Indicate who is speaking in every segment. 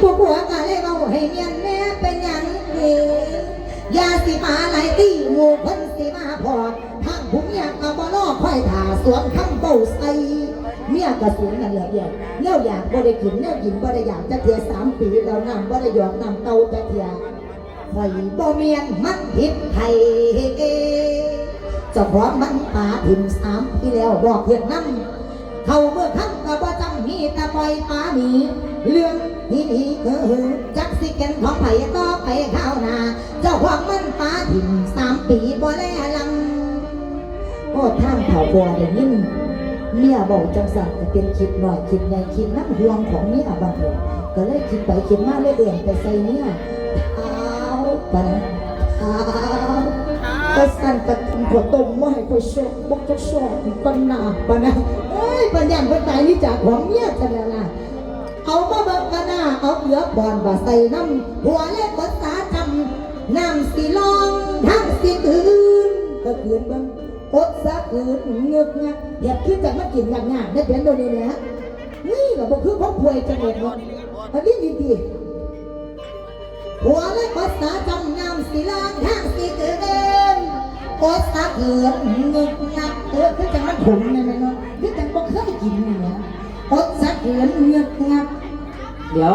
Speaker 1: ผู้ผัวก็เลยเอาให้เมียนแม่เป็นหยังเองยาสิมาไหลตีหมู่คนสิมาพอดทางผู้เมียก็บ่รอค่อยถ่าสวนคำเบาใสเมียก็สวนนั่นแหละเดียวแนวอยากบ่ได้กินแนวกินบ่ได้อยากจะเทียสามปีแล้วน้ำบ่ได้หยอกน้ำเตาจะเทียข่อยบ่เมียนมันผิดไทยเจ้าของมันตาถิ่มสามปีแล้วบอกเพื่อนนำเขาเมื่อครั้งก็บ่จำมีต่ปล่อยปลาหนี เรื่องที่นี่เออจักสิเกันของไผ่ต่อไปข้าวนาเจ้าของมันปลาถิ่มสามปีบ่แลลังโอ้ท่านเผาบัวได้ยินเมียบอกจังสันจะเป็นคิดหน่อยคิดใหญ่คิดน้ำห่วงของเมียบางเลยก็เลยคิดไปคิดมาเลยเอื่อนไปใส่เมียเอาปะนะเอาก็สั่นกระตุ้นขวดต้มว่าให้คอยชอบบอกจะชอบปัญหาปะนะเอ้ยปัญญาเพิ่นตายนี่จากของเมียจะแล้วล่ะ เอามาเบิกกันหน้าเอาเหลือบอนบ่ใส่น้ำหัวเล็กภาษาจำน้ำสีลองทั้งสีตื่นก็คืนบิ่งอดสะคืนเงือกเงักเห็ดขึ้นจากมากินงานๆได้เปลี่ยนโดนนี่นะนี่ก็บอกคือของป่วยจังเลยเนาะอันนี้ดีดีหัวเล็กภาษาจำน้ำสีลองทั้งสีตื่นอดสะคืนเงือกงักเออคือจังมันขมเนี่ยเนาะคือจังบ่เคยกินเนี่ยนะอดสะคืนเงือกงัก
Speaker 2: เดี๋ยว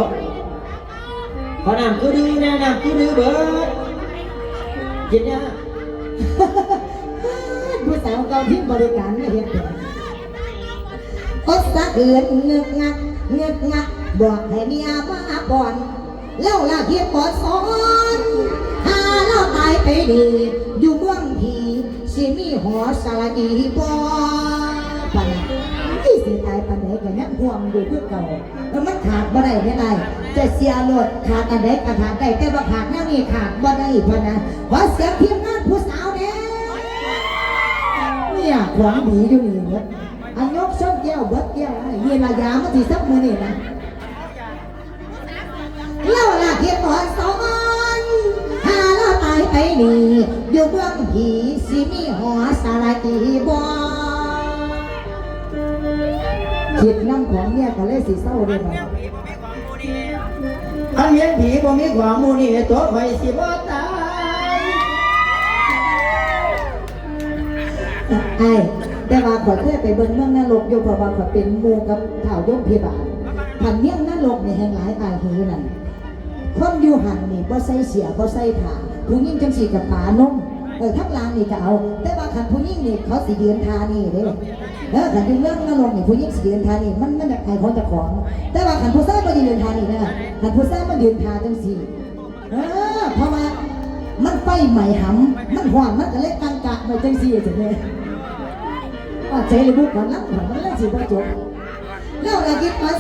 Speaker 2: ขอนำคือดื้อนะนำคือดื้อเบิร์ดกินนี่ย
Speaker 1: ผู้สาวเก่าที่บริการไม่เห็นเลยอดสะเอือนเงือกงักเงือกงักบอกให้เมียมาก่อนแล้วลาเทียนบอสอนหาเราตายไปดี อยู่เมืองพีสิมีหอสารอีบ่ปัน ตายปันไหนก็ยังห่วงอยู่เพื่อเก่าแล้วมันขาดบ่ได้ไม่ได้จะเสียรถขาดอันใดก็ขาดได้แต่ว่าขาดแนวนี้ขาดบ่ได้พะนะขอเสียงเพียงงานผู้สาวเนี่ยเนี่ยขวางดีอยู่นี่เบิดอันยกส้นแก้วเบิดแก้วเย็นระยามาที่สักมือนี่นะเล่าละเทียนบอนสองอนหาเราตายไปนี่อยู่เบื้องผีสิมีหัวสารตีบ่ คิดน้ำของเนี่ยก็เลยสิเศร้าเลยนะ
Speaker 2: อันเห็นผีบ่มีความมูนี่ตัวไฟสิบ่ตาย
Speaker 1: ไอ้แต่ว่าขอยเคยไปเบิ่งเมืองนรกอยู่เพราะว่าขอยเป็นหมู่กับข่าวย่อมพิบาลพันเมืองนรกนี่แห่งหลายอายหือนั่นคนอยู่หันนี่บ่ใส่เสียบ่ใส่ผ้าผู้หญิงจังสีกับปานม เออทักลางนี่ก็เอา แต่ว่าคันผู้หญิงนี่เขาสิยืนทานี่เด้เออคันเป็นเรื่องนรกนี่ผู้หญิงสิยืนทานี่มันมันอยากให้ของเจ้าของ แต่ว่าคันผู้ชายบ่ยืนทานี่นะคันผู้ชายมันยืนทาจังซี่เออเพราะว่ามันไฟใหม่หำมันหวานมันก็เลยตั้งกะไว้จังซี่จังเลยว่าใจเลยบุกกันลังมันเลยสิบ่จบแล้วละกินมา